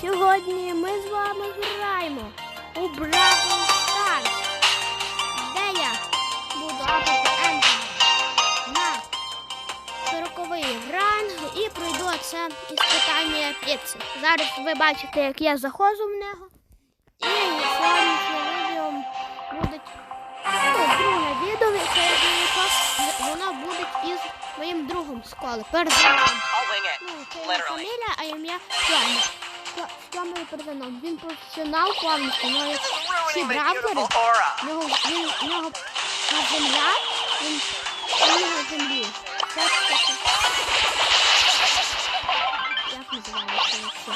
сьогодні ми з вами граємо у Бравл Старс, де я буду апати Ентона на 40 ранг і пройду це іспитання піци. Зараз ви бачите, як я заходжу в нього. І сьогоднішнє відео буде ну, друге відео, яке я знайшов, воно буде із моїм другом з школи. It. Ну, це його фамілія, а ім'я Фламі. Фламовий Перзаном. Він професіонал повністю. У нього всі. В нього, він, нього на земля, він на землі. Це таке. Як називається це?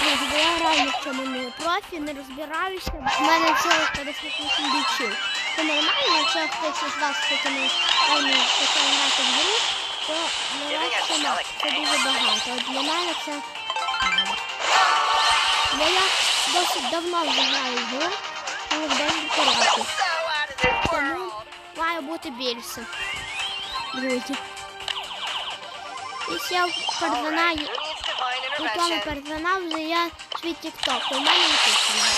Друзі, я реально в цьому не профі, не розбираюся. У мене всього 58 бійців. Це нормально, якщо хтось із вас хоче не реально хоче грати в гру, то для вас це, дуже багато. От для мене це. Бо я досить давно вже граю гру, в of this Тому має бути більше. Друзі. І ще divine у тому передана вже я свій тік-ток. У мене тут канал.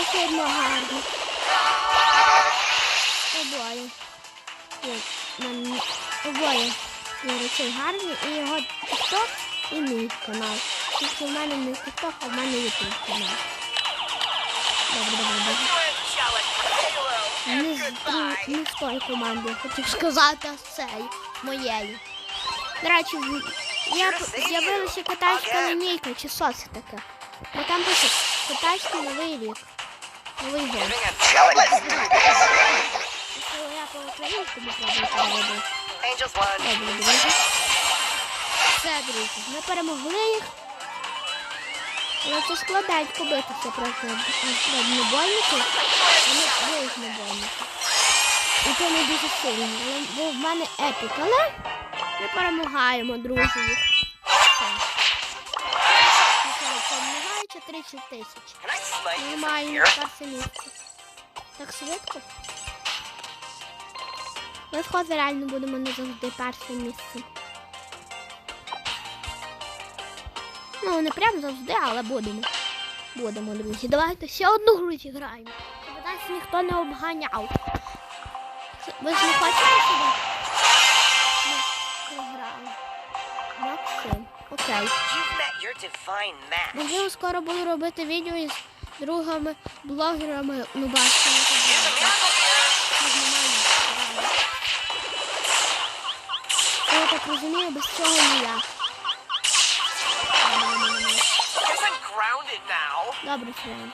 Ось одно гарно. Обоє. Обоє речей гарні. І його тік-ток і мій канал. Тільки в мене не тік-ток, а в мене канал. Добре, давай, добре. Halo. Не з, не з тої команди, хотів сказати, а з цієї, моєї. До речі, я з'явилася китайська лінійка чи що це таке. Бо там пише китайський новий рік. Новий. Якщо я переводити. Добре, друзі. Все, друзі, ми перемогли їх. Але це складають побитися просто над небойників. Вони небойники. І то не дуже сильно. Бо в мене епік. Але ми перемагаємо, друзі. Перемагаючи 30 тисяч. Ми перше місце. Так швидко. Ми схоже реально будемо не завжди перше місце. Ну, не прям завжди, але будемо. Будемо, друзі. Давайте ще одну гру зіграємо. Щоб нас ніхто не обганяв. Ви ж не хочете сюди? Програли. Максим. Окей. Можливо, скоро буду робити відео із другими блогерами. Ну, a я так розумію, без цього ніяк. Добре, Френ.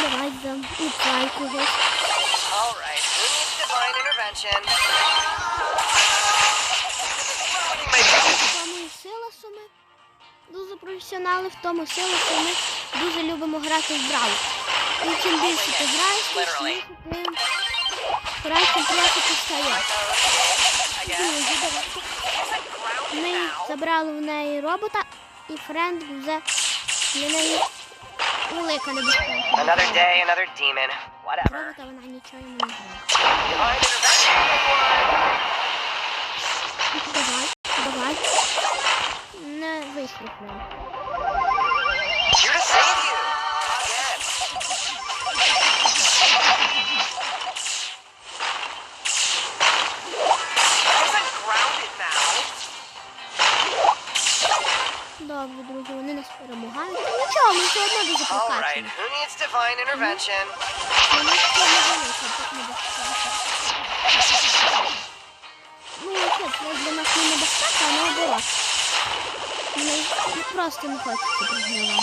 Давай дам трай когось. В тому сила, що ми дуже професіонали, в тому сила, що ми дуже любимо грати в брау. І чим більше ти граєш, тим краще просто ти стаєш. Ми забрали в неї робота, і френд вже для неї велика небезпека. Another day, another demon. Whatever. Робота вона нічого не грає. Divine Добре, друзі, вони нас перемагають. Нічого, ми все одно дуже прокачені. Ну, це це для нас не небезпека, а наоборот. Ми просто не хочеться програвати.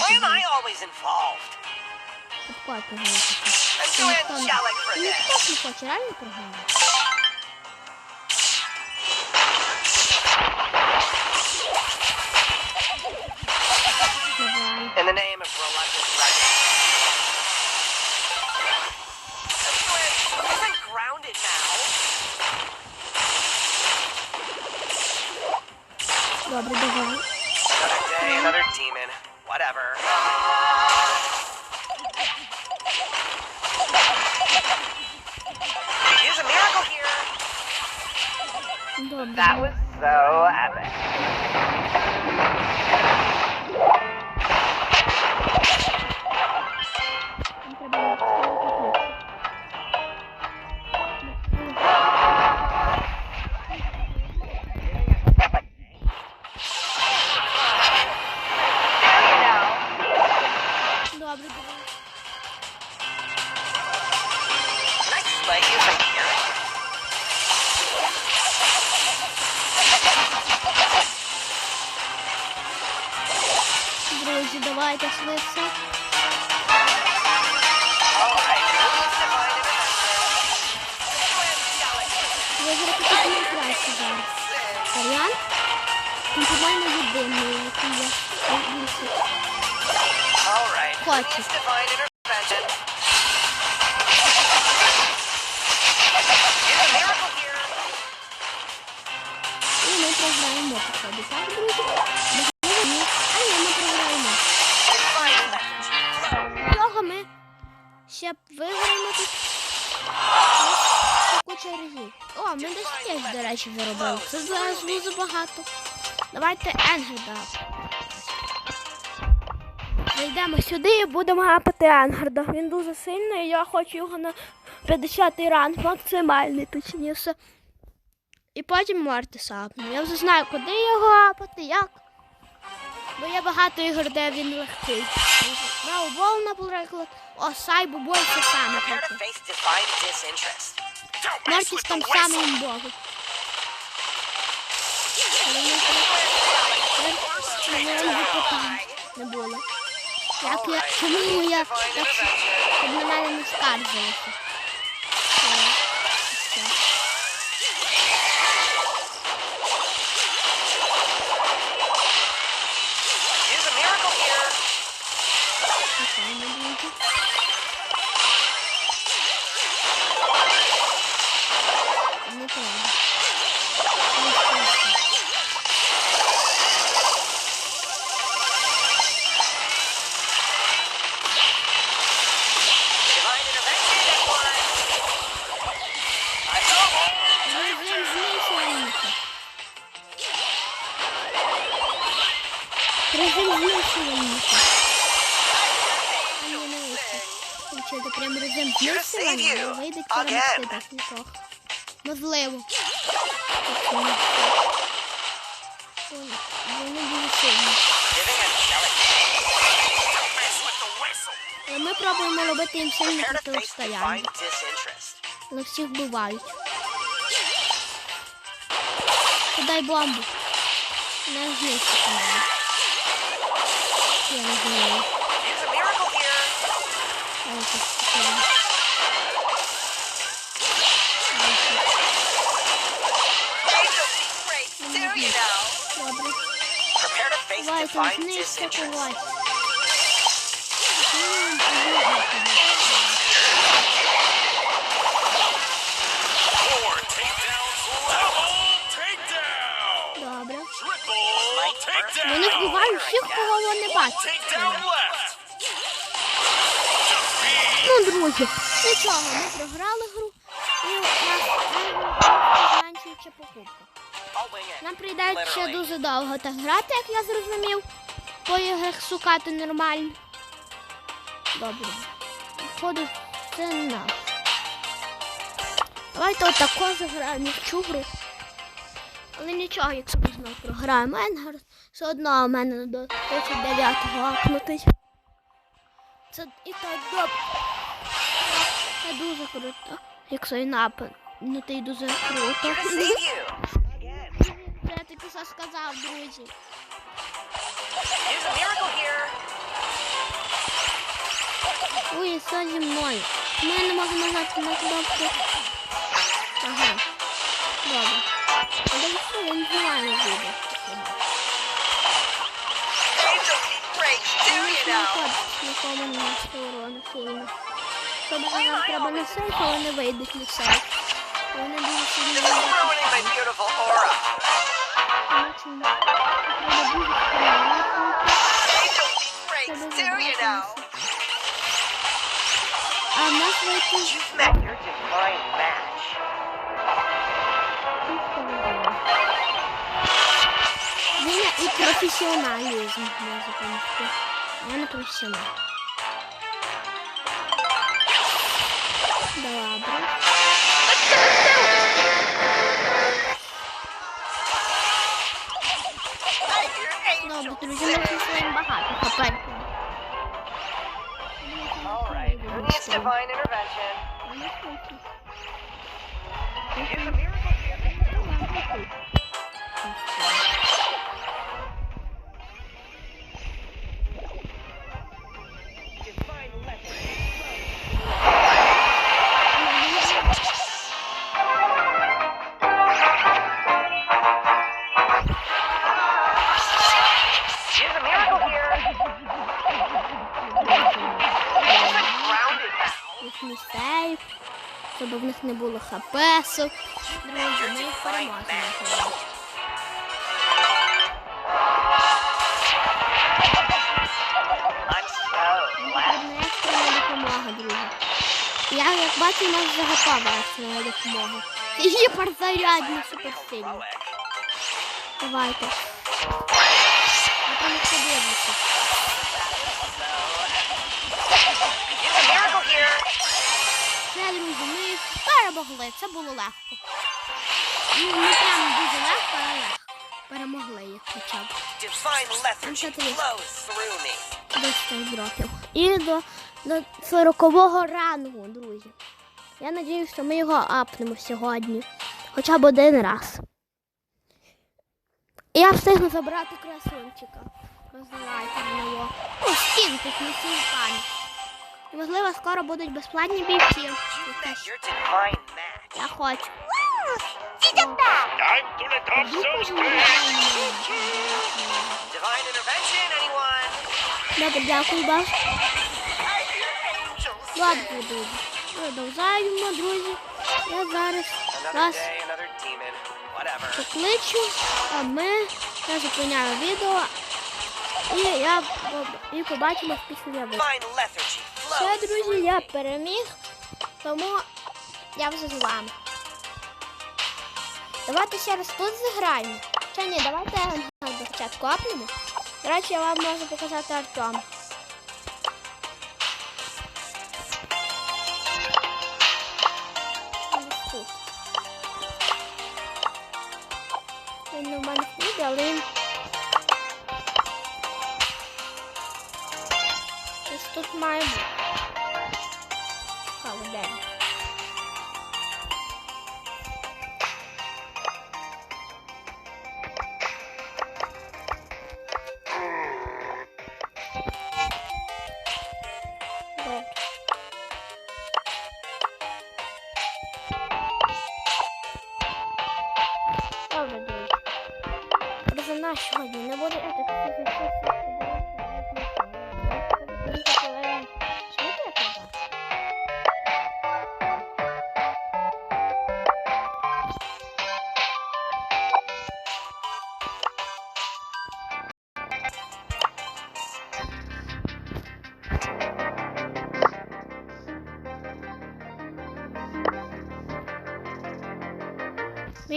Too ніхто не хоче реально програвати. Another day, another demon. Whatever. Use a miracle here. That was so epic. Adventure? Я зараз зараз. Варіант? Він, по-моєму, єдиний, який я miracle here? І ми програємо, походу, так, друзі? Ще виграємо тут. Ось О, ми десь теж, до речі, заробили. Це зараз дуже багато. Давайте Енгерда. Зайдемо сюди і будемо гапати Енгерда. Він дуже сильний, я хочу його на 50 ранг, максимальний, точніше. І потім Мортиса апну. Я вже знаю, куди його гапати, як. Бо є багато ігор, де він легкий. Браубол, наприклад. О, Сайбу Бой це саме. Prepare to таке. face divine disinterest. Мортіс там самий імбовий. Але мені треба- Мене не питань не було. Як я, це прям режим знищувальника, вийдуть перемогти так нікого. Можливо. Вони. Але ми пробуємо робити їм сильне протистояння. Але всіх бувають. Подай бомбу. Не знищити мене. Я не знаю. Добре. Takedown. Вони вбивають всіх, кого вони бачать. Ну, друзі, нічого, ми програли гру. І у нас закінчується покупка. Нам прийдеться дуже довго так грати, як я зрозумів. По іграх шукати нормально. Добре. Походу, це наш. Давайте отако заграємо в цю гру. Але нічого, якщо ми знову програємо Енгар, все одно у мене до 39-го апнутий. Це і так добре. Це дуже круто. Якщо і напнутий дуже круто. Що сказав, друзі. Is a miracle here? Ой, що зі мною? Ми не можемо нажати на кнопку. Ага. Добре. Але що я не знаю буде. Angel great, do you know? Нікому не сторону сильно. Тобто нам треба на сейф, а вони вийдуть на сейф. Вони дуже сильно Não A nossa vai ter. You've met your é profissionalismo, mas eu é profissional. Dobra. we can. Alright, who needs divine intervention? Друзі, ми їх переможемо. Я, як бачу, у нас вже готова екстрена допомога. Це гіперзарядні суперсильні. Давайте. Перемогли. Це було легко. Ну, не прямо дуже легко, але легко. Перемогли їх хоча б. Divine lethargy Анчатри. flows through me. до 100 років. І до, до 40-го рангу, друзі. Я сподіваюся, що ми його апнемо сьогодні. Хоча б один раз. І я встигну забрати красунчика. Розвивайте на нього. Ну, скін тут не пані. І можливо, скоро будуть безплатні бійці. Я хочу. Добре, дякую вам. Ладно, друзі. Продовжаємо, друзі. Я зараз вас покличу, а ми я зупиняю відео. І я і побачимось після Все, друзі, я переміг, тому я вже з вами. Давайте ще раз тут зіграємо. Чи ні, давайте на початку апнемо. До речі, я вам можу показати Артем.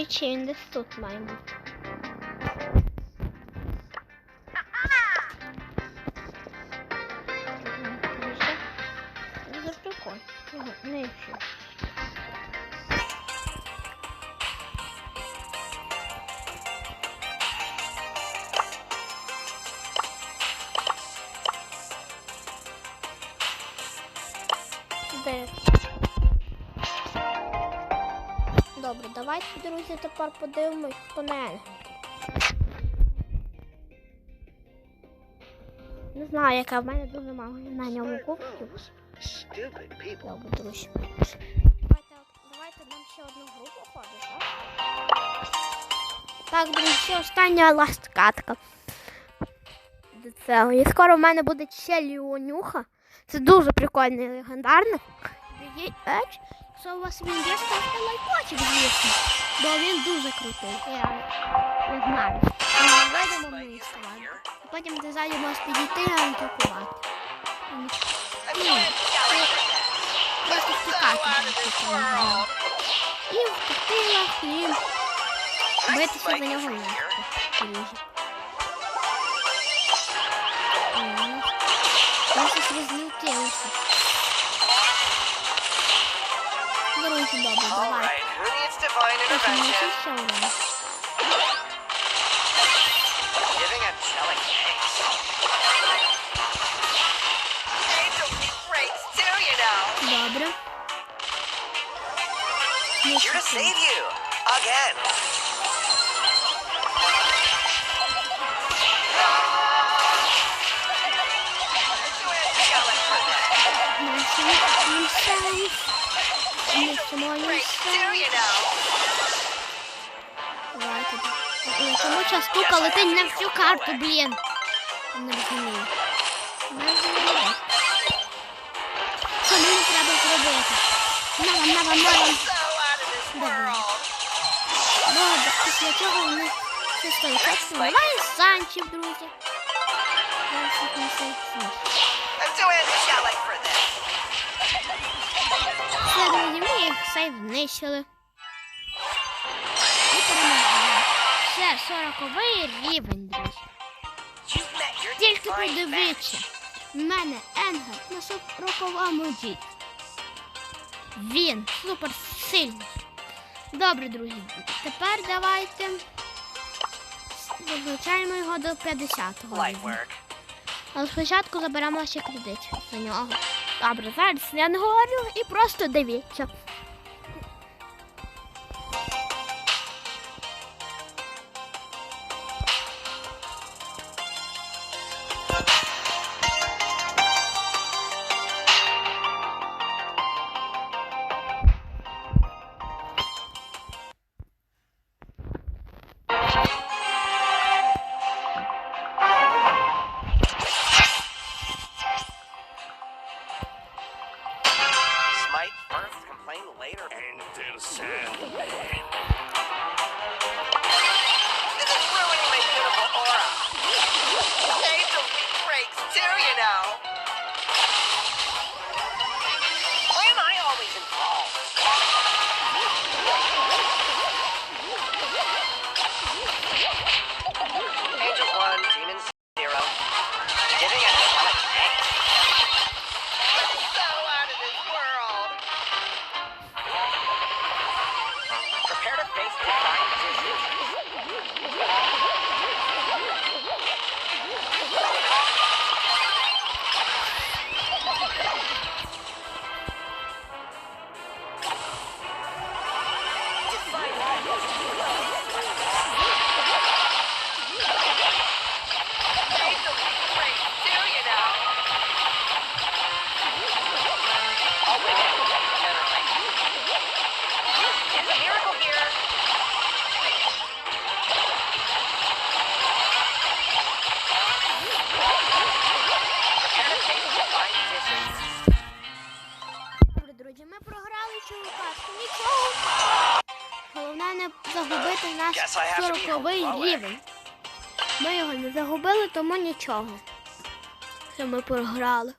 Вічі, він давайте, друзі, тепер подивимось панель. Не знаю, яка в мене дуже мало на ньому кубків. Добре, друзі. Давайте, давайте нам ще одну гру походить, так? Так, друзі, остання ласт катка. До цього. І скоро в мене буде ще Ліонюха. Це дуже прикольний легендарник. Беріть Едж. Якщо у вас він є, ставте лайкочок, звісно. Бо він дуже крутий. Я, я знаю. Зайдемо ми їх команду. Потім ти ззаді можеш підійти і атакувати. Ні, просто втікати будемо. І втекти і битися на нього легко. Просто слізні. intervention, blah, blah, blah. Alright, Rudy's divine intervention. Giving a telling case. They don't need breaks, do you know? Dobra. Here to save you. Again. Myself, myself. Давайте. Ой, Чому ця штука летить на всю карту, блін? Не розумію. Не розумію. Що мені треба зробити? Навам, навам, навам. World. Добре, після цього вони все стоїть. Так, Давай санчів, друзі. Зараз їх не знищу. Все, друзі, ми їх сейв знищили. І перемогли. Все, 40 рівень, друзі. Тільки подивіться. В мене Енгар на сороковому дій. Він супер сильний. Добре, друзі. Тепер давайте визначаємо його до 50-го. Light рівня. work. Але спочатку заберемо ще кредит за нього. Добре, зараз я не говорю і просто дивіться. Рівень. Ми його не загубили, тому нічого. Що ми програли.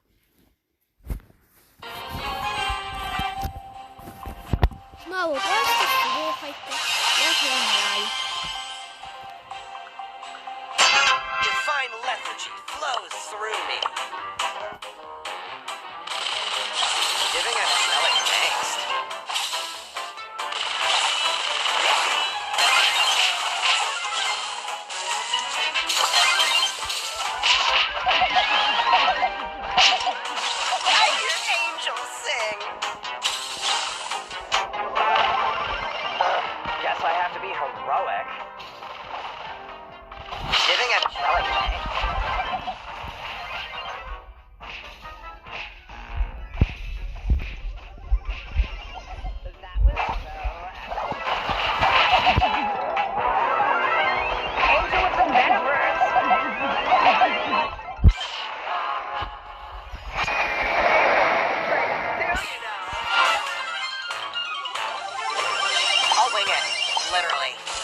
Wing it, literally.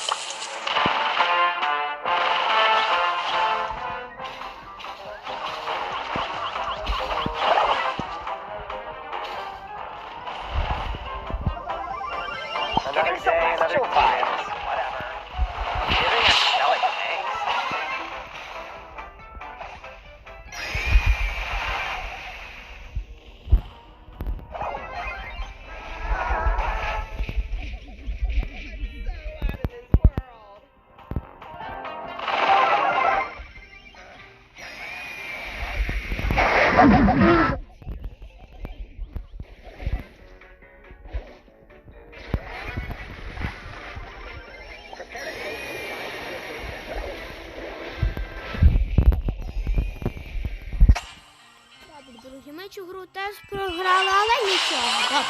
Слідчу гру теж програла, але нічого.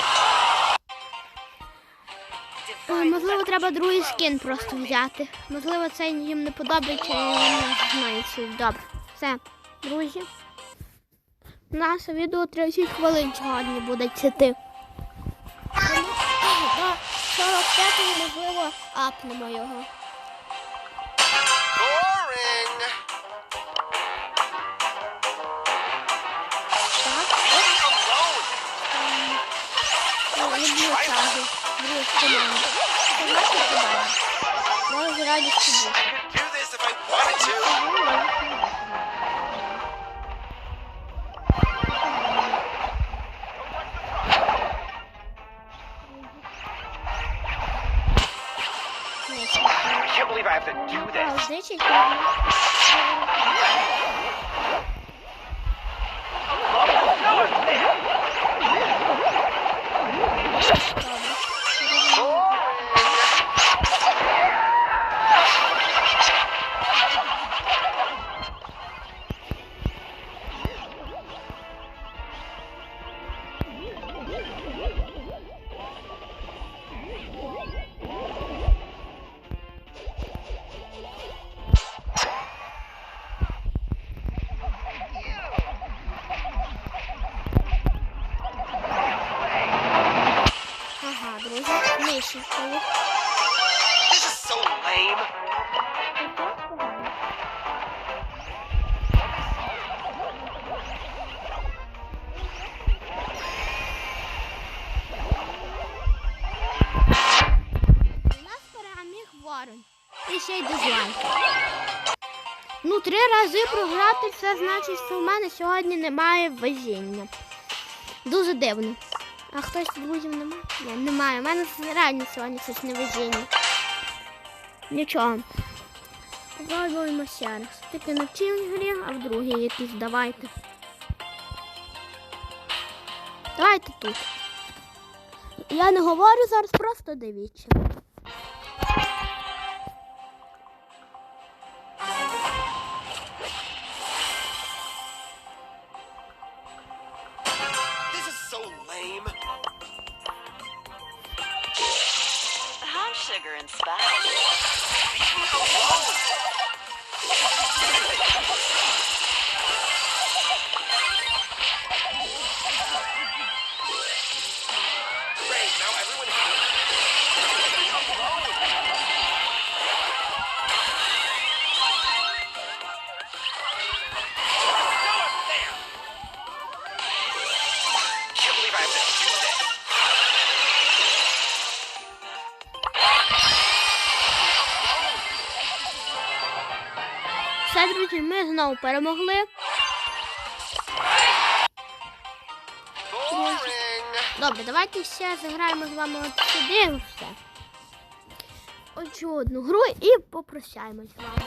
Добре. Можливо, треба другий скін просто взяти. Можливо, цей їм не подобається, і вони знають. Добре. Все, друзі. Наше відео 30 хвилин сьогодні буде йти. Тому До 45 можливо, апнемо його. Ну, люблю чагу. Друг команди. Це наша команда. Можу з радістю бути. Ага, друзі, нищенькою. This is so lame. У нас переміг Ворон. І ще й дизлайк. Ну, три рази програти, це значить, що в мене сьогодні немає везіння. Дуже дивно. А хтось з друзів немає? Ні, немає. У мене реально сьогодні щось не везіння. Нічого. Попробуємо ще раз. Тільки не в грі, а в другій якийсь давайте. Давайте тут. Я не говорю зараз, просто дивіться. Все, друзі, ми знову перемогли. Добре, давайте ще заграємо з вами от сюди все. Оцю одну гру і попрощаємось з вами.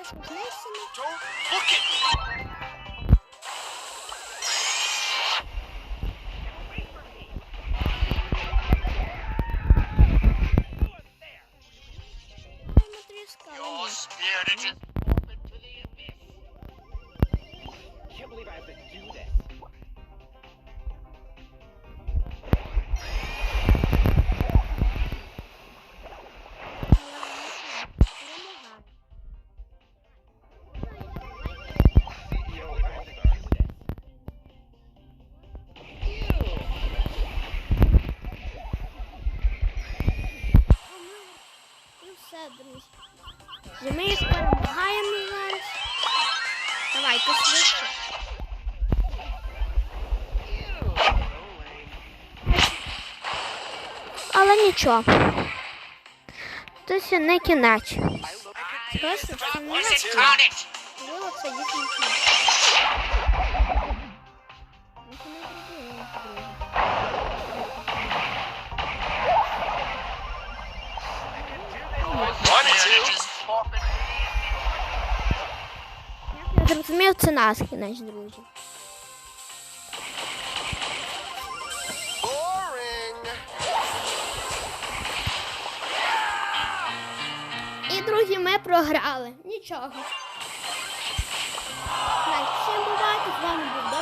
Look at me. Давайте швидше. Але нічого. це не кінець. Просто це не What's it called it? Можливо, це їхній кінець. Ну, це зрозумів, це нас кінець, друзі. І, друзі, ми програли. Нічого. Так, всім бувайте, з вами буде.